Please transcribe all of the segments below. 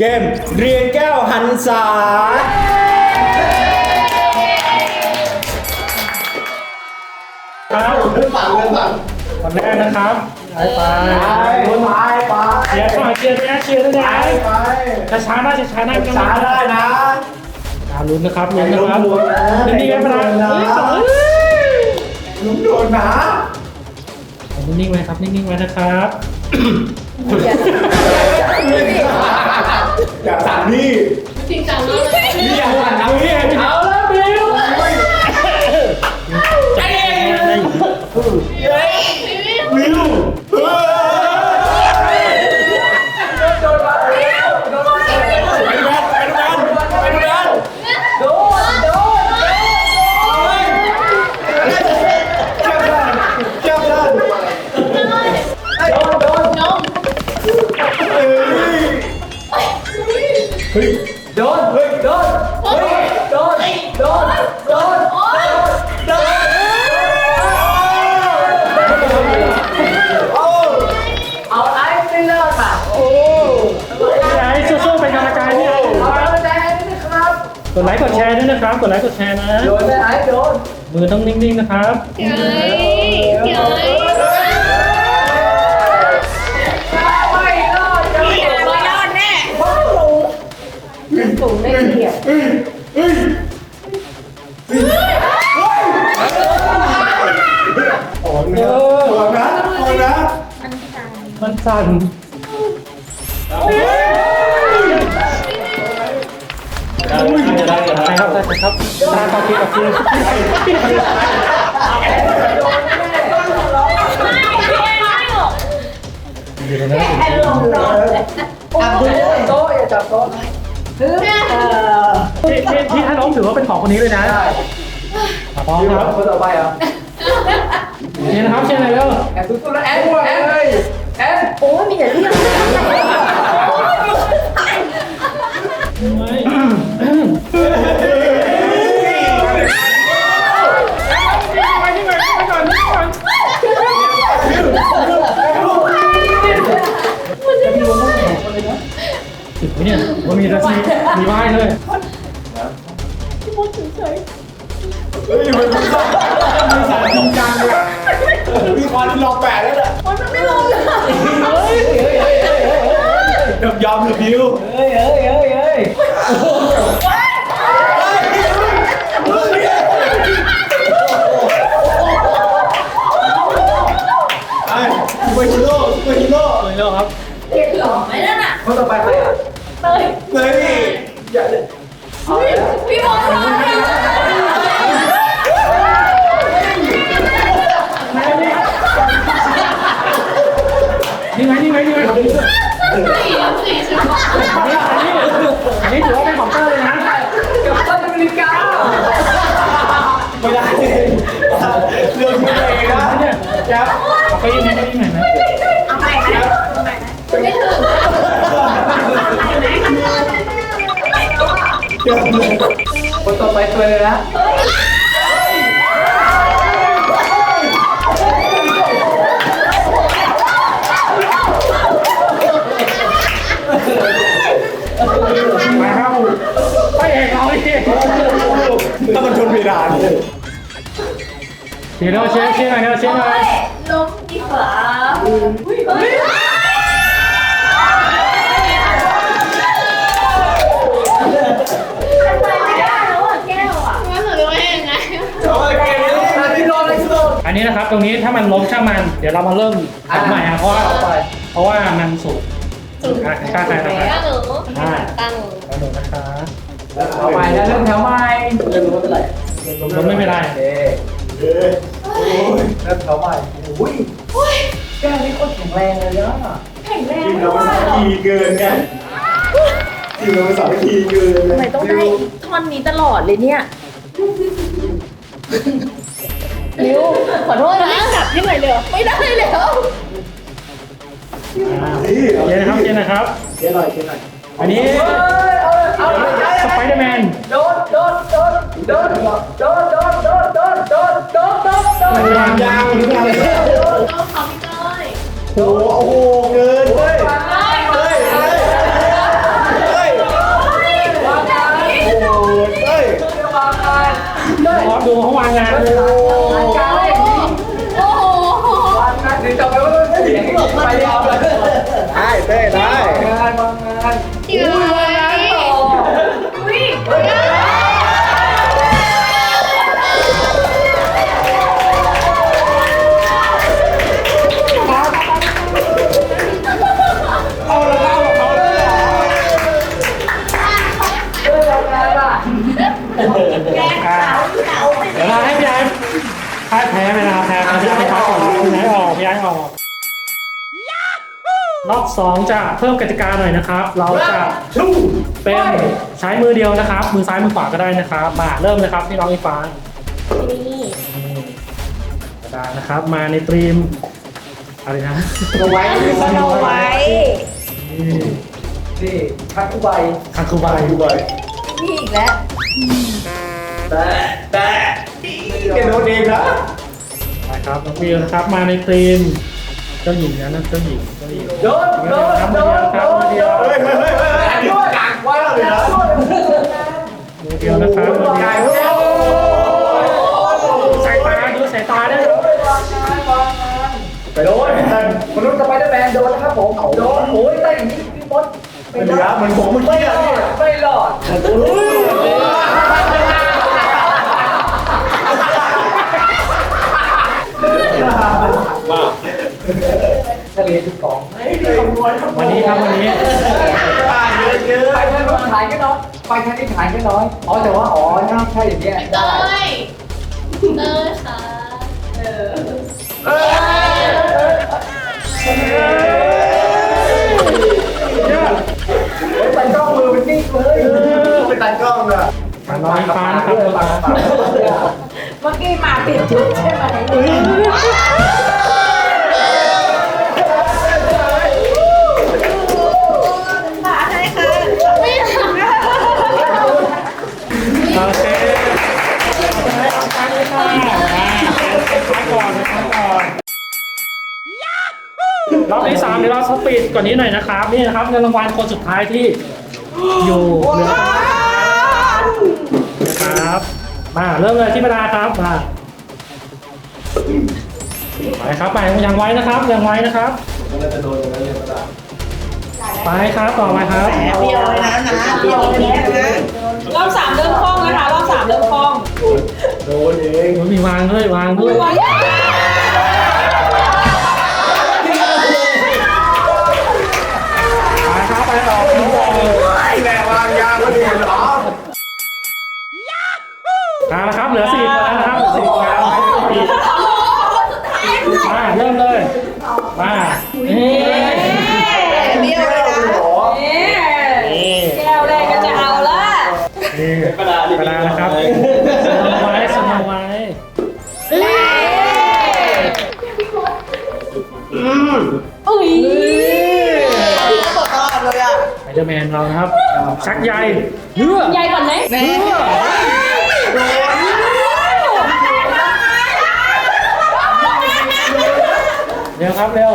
เกมเรียนแก้วหันษาครับเรื่องฝั่งเรื่องฝั่งคนแรกนะครับไปไปไปไปไปเชียร์ก่อนเชียร์นะเชียร์ด้วยนะไปช้าช้าๆนะช้าช้าๆนะช้าได้นะอ่าลุ้นนะครับลุ้นนะครับลุ้นนะนิ่งๆไว้นะลุ้นนะลุ้มโดนนะนิ่งๆไว้ครับนิ่งๆไว้นะครับ อยากสั่งนี่จริงจังเลยนี่อยากสั่งทางนี้เอาละบิวใจเย็น มือต้องนิ่งๆนะครับเก๋เก๋ไม่รอดจะไม่ไม่รอดแน่สูงได้เกี่ยรติอ่อนนะอ่อนนะอ่อนนะมันสั่น ครับใช่ครับตาต่อคิวกับคิวแค่ลงนอนอับดุลโต๊ะอย่าจับโต๊ะที่ที่ที่ถ้าล้มถือว่าเป็นของคนนี้เลยนะพร้อมครับคนต่อไปเหรอนี่นะครับเช่นไรเร็วแอนตุ้ตุ้แล้วแอนแอนแอนโอ้ยมีแต่เรื่อง ถึงไหมเนี่ยว่ามีราศีมีไหว้เลยเฮ้ยมันมีสารมีสารจริงจังเลยอะมีความที่ลองแปะแล้วแหละมันไม่ลงเลยยอมหรือบิวเฮ้ยเฮ้ยเฮ้ยเฮ้ยไอันนี้สี่สี่สิบอันนี้ถือว่าเป็นของเตอร์เลยนะกับตันอเมริกาไม่ได้เรื่องไม่ได้นะเนี่ยครับเอาไปยังไงได้ยังไงนะเอาไปไหมไม่ถึงคนต่อไปตัวเลยนะ ถ้ามันชนเพดานเชียร์เราเชียร์เชียร์หน่อยเชียร์หน่อยล้มดีกว่าเฮ้ยทำไมไม่ได้แล้วอะแก้วอะงั้นหนูจะไม่ยังไงเอาไปเกมนี้อันนี้โดนอะไรโดนอันนี้นะครับตรงนี้ถ้ามันล้มช่างมันเดี๋ยวเรามาเริ่มทำใหม่อะเพราะว่าเพราะว่ามันสูงสูงค่าค่าใครต่อไปตั้งหนูตั้งแล้วหนูนะคะ เอาใหม่นะเริ่มแถวใหม่เริ่มรู้เป็นไรล้มไม่เป็นไรเอ๊ะเริ่มแถวใหม่อุ้ยแก้วนี่โคตรแข็งแรงเลยนะแข็งแรงทีมเราเป็นสามัคคีเกินไงทีมเราเป็นสามัคคีเกินทำไมต้องได้ท่อนนี้ตลอดเลยเนี่ยนิวขอโทษนะจับให้หน่อยไม่ได้แล้วนี่เยร์นะครับเยร์นะครับเยร์หน่อยเยร์หน่อยอันนี้เอาเอาเอา สไปเดอร์แมนโดนโดนโดนโดนโดนโดนโดนโดนโดนโดนโดนโดนเางยาวหรืออะไรต้องขอพี่ก้อยโอ้โหเกินเว้ยเฮ้ยเฮ้ยเฮ้ยโอ้โหเฮ้ยดูเขาวาเงานเลย รอบสองจะเพิ่มกติกาหน่อยนะครับ เราจะเป็นใช้มือเดียวนะครับ มือซ้ายมือขวาก็ได้นะครับมาเริ่มเลยครับพี่น้องอีฟานนี่กระดาษนะครับ มาในตรีมอะไรนะเอาไว้สโนไว้นี่นี่คัดทุกใบคาคุบายดูไปนี่อีกแล้วแต่แต่แกโดนเองนะนะครับน้องวิวนะครับมาในตรีมเจ้าหญิงนะนะเจ้าหญิงเจ้าหญิงโดนโดนโดนโดนโดนเฮ้ยเฮ้ยเฮ้ยเฮ้ยอันนี้กางไว้แล้วเลยนะมือเดียวนะครับมือเดลสายตาดูสายตาด้ไปโดนมนุษย์สไปเดอร์แมนโดนนะครับผมโดนโอ้ยได้อย่างนี้พี่มดไม่เหลือเหมือนผมเมื่อไม่กี้รอะอนี่ดไม่รอด ทะเลทุกกองวันนี้ครับวันนี้อ่าเยอะเยอะไปทางนู้นถ่ายก็น้อยไปทางนี้ถ่ายก็น้อยอ๋อแต่ว่าอ๋อถ้าใช่อย่างเงี้ยเตได้ยเตยค่ะเออเอ้ยไปกล้องมือเป็นนิ่งเลยไปตัดกล้องอะมาน้องฟ้านะครับ เมื่อกี้มาผิดชุดใช่ไหม น่อยนะครับนี่นะครับเงินรางวัลคนสุดท้ายที่อยู่เหลือนะครับมาเริ่มเลยที่ประดาครับมาไปครับไปยังไว้นะครับยังไว้นะครับมันจะโดนอย่างนั้นเลยปะล่ะไปครับต่อมาครับเดียวเลยนะนะเดียวเลยนะรอบสามเริ่มคล่องนะคะรอบสามเริ่มคล่องโดนเองมันมีวางด้วยวางด้วย นี่กระดาษกระดาษนะครับสโนไว้สโนไว้อุ้ยไอเดอร์แมนเรานะครับชักใยเนื้อใหญ่ก่อนไหมเนื้อเร็วครับเร็ว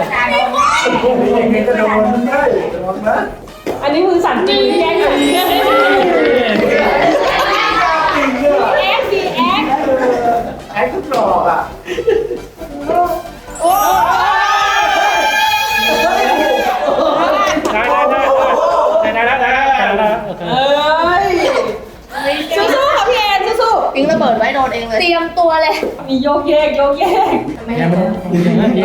ยังไงก็โดนได้ระวังนะอันนี้มือสั่นจริงแกงสั่นแอคดีแอค แอคทุกดอกอะได้ได้ได้ได้ได้ได้ได้ได้โอเคเอ้ยสู้ๆค่ะพี่แอนสู้ปิงระเบิดไว้โดนเองเลยเตรียมตัวเลยๆมีโยกเยกโยกเยกเนี่ยมันดูอย่างนั้นเดี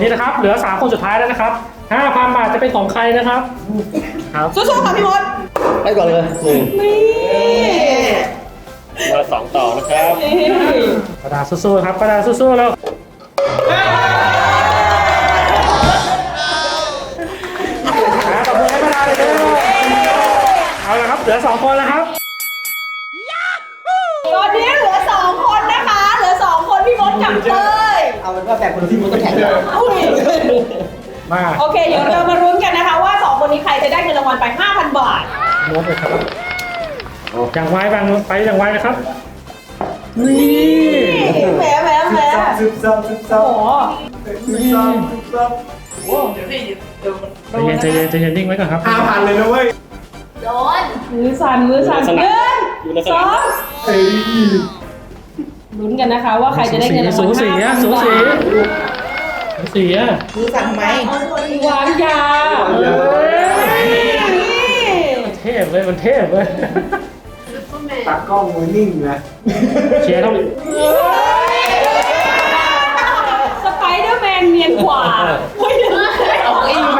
นี่นะครับ เหลือสามคนสุดท้ายแล้วนะครับห้าพันบาทจะเป็นของใครนะครับครับสู้ๆค่ะพี่มดไปก่อนเลยหนึ่งนี่มาสองต่อนะครับนี่กระดาษสู้ๆครับกระดาษสู้ๆแล้วหาตบมือให้กระดาษเลยเด้อเอาละครับเหลือสองคนแล้วครับ ทลบเลยครับอย่างไว้บางไปอย่างไว้นะครับ นี่แหมแหมแหมซึบซับซึบซับโอ้โหซึบซับซึบซับใจเย็นใจเย็นใจเย็นนิ่งไว้ก่อนครับห้าพันเลยนะเว้ยโดนมือสั่นมือสั่นหนึ่งอยู่ในสสนาอมงเฮ้ยลุ้นกันนะคะว่าใครจะได้เงินรางวัลสูสีอะสูสีสูสีอะมือสั่นทำไมวางยา เอ้ยนี่เทพเลยมันเทพเลยตากล้องมือนิ่งนะเชียร์ต้องสไปเดอร์แมนเนียนกว่าเฮ้ยเอาอีกไหม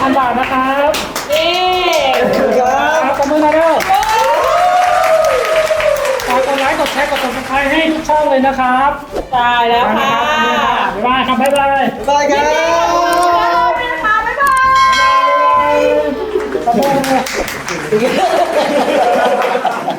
อันบาทนะครับนี่ครับขอบคุณมาด้วยฝากกดไลค์กดแชร์กดติดตามให้ทุกช่องเลยนะครับตายแล้วค่ะ บ๊ายบายครับบ๊ายบายบายครับายบคุณคายบ